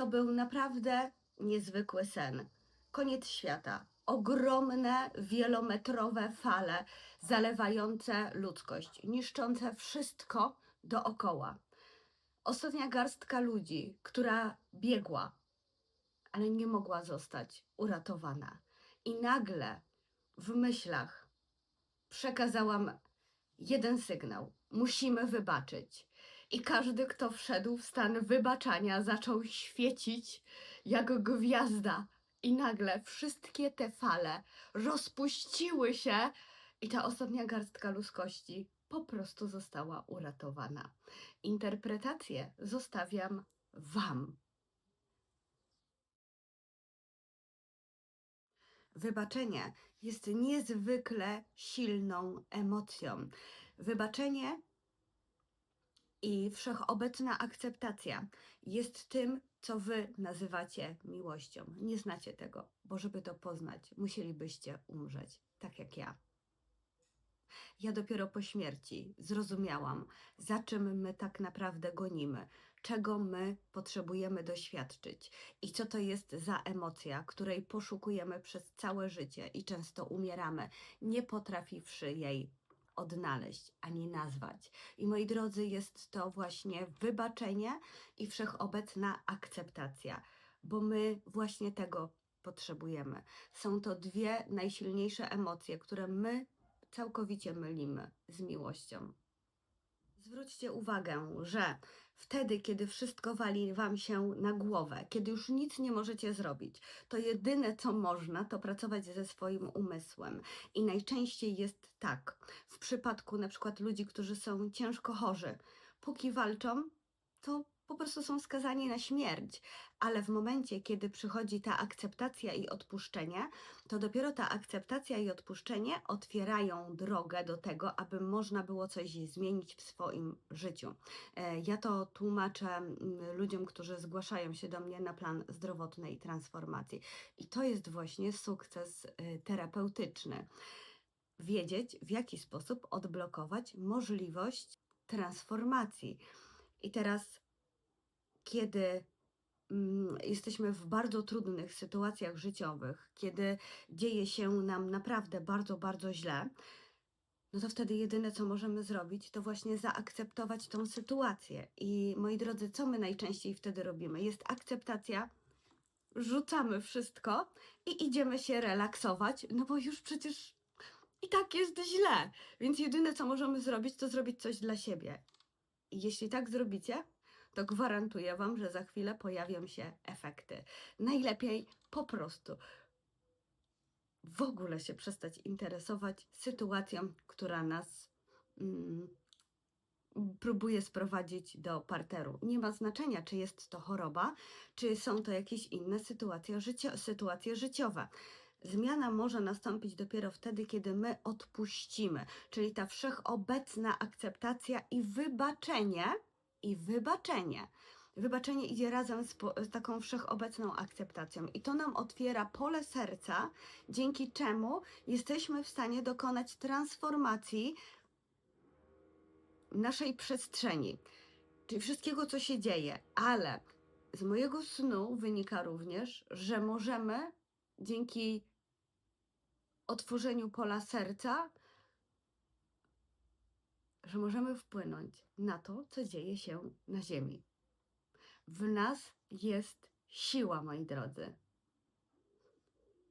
To był naprawdę niezwykły sen. Koniec świata. Ogromne, wielometrowe fale zalewające ludzkość, niszczące wszystko dookoła. Ostatnia garstka ludzi, która biegła, ale nie mogła zostać uratowana. I nagle w myślach przekazałam jeden sygnał: musimy wybaczyć. I każdy, kto wszedł w stan wybaczania, zaczął świecić jak gwiazda. I nagle wszystkie te fale rozpuściły się, i ta ostatnia garstka ludzkości po prostu została uratowana. Interpretację zostawiam Wam. Wybaczenie jest niezwykle silną emocją. Wybaczenie i wszechobecna akceptacja jest tym, co wy nazywacie miłością. Nie znacie tego, bo żeby to poznać, musielibyście umrzeć, tak jak ja. Ja dopiero po śmierci zrozumiałam, za czym my tak naprawdę gonimy, czego my potrzebujemy doświadczyć i co to jest za emocja, której poszukujemy przez całe życie i często umieramy, nie potrafiwszy jej odnaleźć ani nazwać. I moi drodzy, jest to właśnie wybaczenie i wszechobecna akceptacja, bo my właśnie tego potrzebujemy. Są to dwie najsilniejsze emocje, które my całkowicie mylimy z miłością. Zwróćcie uwagę, że wtedy, kiedy wszystko wali Wam się na głowę, kiedy już nic nie możecie zrobić, to jedyne co można, to pracować ze swoim umysłem. I najczęściej jest tak, w przypadku na przykład ludzi, którzy są ciężko chorzy, póki walczą, to po prostu są skazani na śmierć. Ale w momencie, kiedy przychodzi ta akceptacja i odpuszczenie, to dopiero ta akceptacja i odpuszczenie otwierają drogę do tego, aby można było coś zmienić w swoim życiu. E, Ja to tłumaczę mm, ludziom, którzy zgłaszają się do mnie na plan zdrowotnej transformacji. I to jest właśnie sukces y, terapeutyczny. Wiedzieć, w jaki sposób odblokować możliwość transformacji. I teraz, kiedy mm, jesteśmy w bardzo trudnych sytuacjach życiowych, kiedy dzieje się nam naprawdę bardzo, bardzo źle, no to wtedy jedyne, co możemy zrobić, to właśnie zaakceptować tą sytuację. I moi drodzy, co my najczęściej wtedy robimy? Jest akceptacja, rzucamy wszystko i idziemy się relaksować, no bo już przecież i tak jest źle. Więc jedyne, co możemy zrobić, to zrobić coś dla siebie. I jeśli tak zrobicie, to gwarantuję Wam, że za chwilę pojawią się efekty. Najlepiej po prostu w ogóle się przestać interesować sytuacją, która nas mm, próbuje sprowadzić do parteru. Nie ma znaczenia, czy jest to choroba, czy są to jakieś inne sytuacje, życio- sytuacje życiowe. Zmiana może nastąpić dopiero wtedy, kiedy my odpuścimy, czyli ta wszechobecna akceptacja i wybaczenie, i wybaczenie. Wybaczenie idzie razem z, po, z taką wszechobecną akceptacją, i to nam otwiera pole serca, dzięki czemu jesteśmy w stanie dokonać transformacji naszej przestrzeni, czyli wszystkiego, co się dzieje, ale z mojego snu wynika również, że możemy dzięki otworzeniu pola serca, że możemy wpłynąć na to, co dzieje się na Ziemi. W nas jest siła, moi drodzy.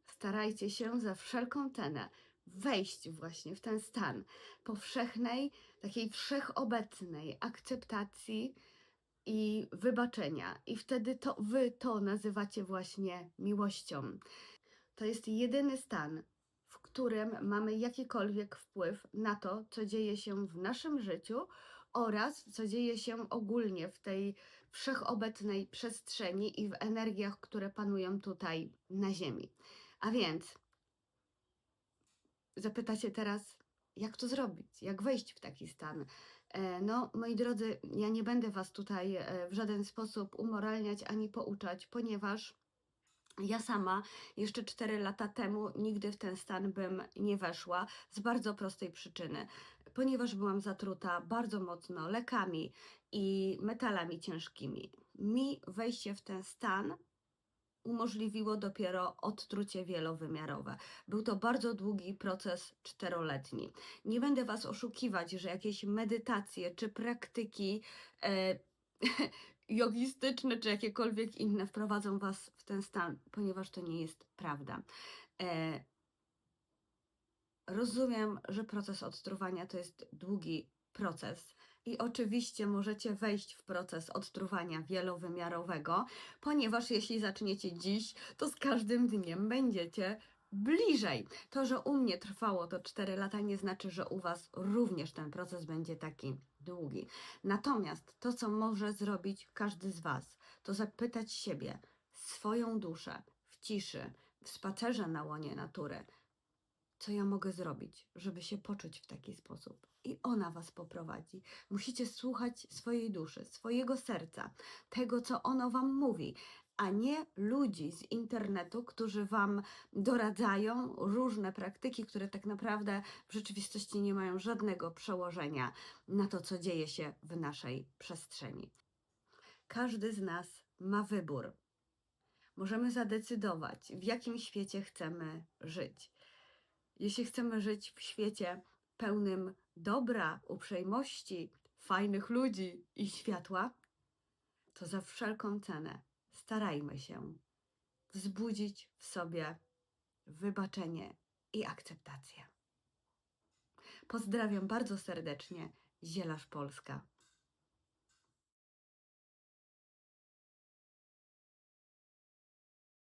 Starajcie się za wszelką cenę wejść właśnie w ten stan powszechnej, takiej wszechobecnej akceptacji i wybaczenia. I wtedy to wy to nazywacie właśnie miłością. To jest jedyny stan, którym mamy jakikolwiek wpływ na to, co dzieje się w naszym życiu oraz co dzieje się ogólnie w tej wszechobecnej przestrzeni i w energiach, które panują tutaj na Ziemi. A więc zapytacie teraz, jak to zrobić, jak wejść w taki stan. E, No, moi drodzy, ja nie będę Was tutaj e, w żaden sposób umoralniać ani pouczać, ponieważ ja sama jeszcze 4 lata temu nigdy w ten stan bym nie weszła z bardzo prostej przyczyny, ponieważ byłam zatruta bardzo mocno lekami i metalami ciężkimi. Mi wejście w ten stan umożliwiło dopiero odtrucie wielowymiarowe. Był to bardzo długi proces czteroletni. Nie będę Was oszukiwać, że jakieś medytacje czy praktyki e, jogistyczne czy jakiekolwiek inne wprowadzą Was w ten stan, ponieważ to nie jest prawda. E, rozumiem, że proces odtruwania to jest długi proces. I oczywiście możecie wejść w proces odtruwania wielowymiarowego, ponieważ jeśli zaczniecie dziś, to z każdym dniem będziecie bliżej. To, że u mnie trwało to 4 lata, nie znaczy, że u Was również ten proces będzie taki długi. Natomiast to, co może zrobić każdy z Was, to zapytać siebie, swoją duszę w ciszy, w spacerze na łonie natury, co ja mogę zrobić, żeby się poczuć w taki sposób. I ona Was poprowadzi. Musicie słuchać swojej duszy, swojego serca, tego, co ono Wam mówi, a nie ludzi z internetu, którzy Wam doradzają różne praktyki, które tak naprawdę w rzeczywistości nie mają żadnego przełożenia na to, co dzieje się w naszej przestrzeni. Każdy z nas ma wybór. Możemy zadecydować, w jakim świecie chcemy żyć. Jeśli chcemy żyć w świecie pełnym dobra, uprzejmości, fajnych ludzi i światła, to za wszelką cenę starajmy się wzbudzić w sobie wybaczenie i akceptację. Pozdrawiam bardzo serdecznie, Zielarz Polska.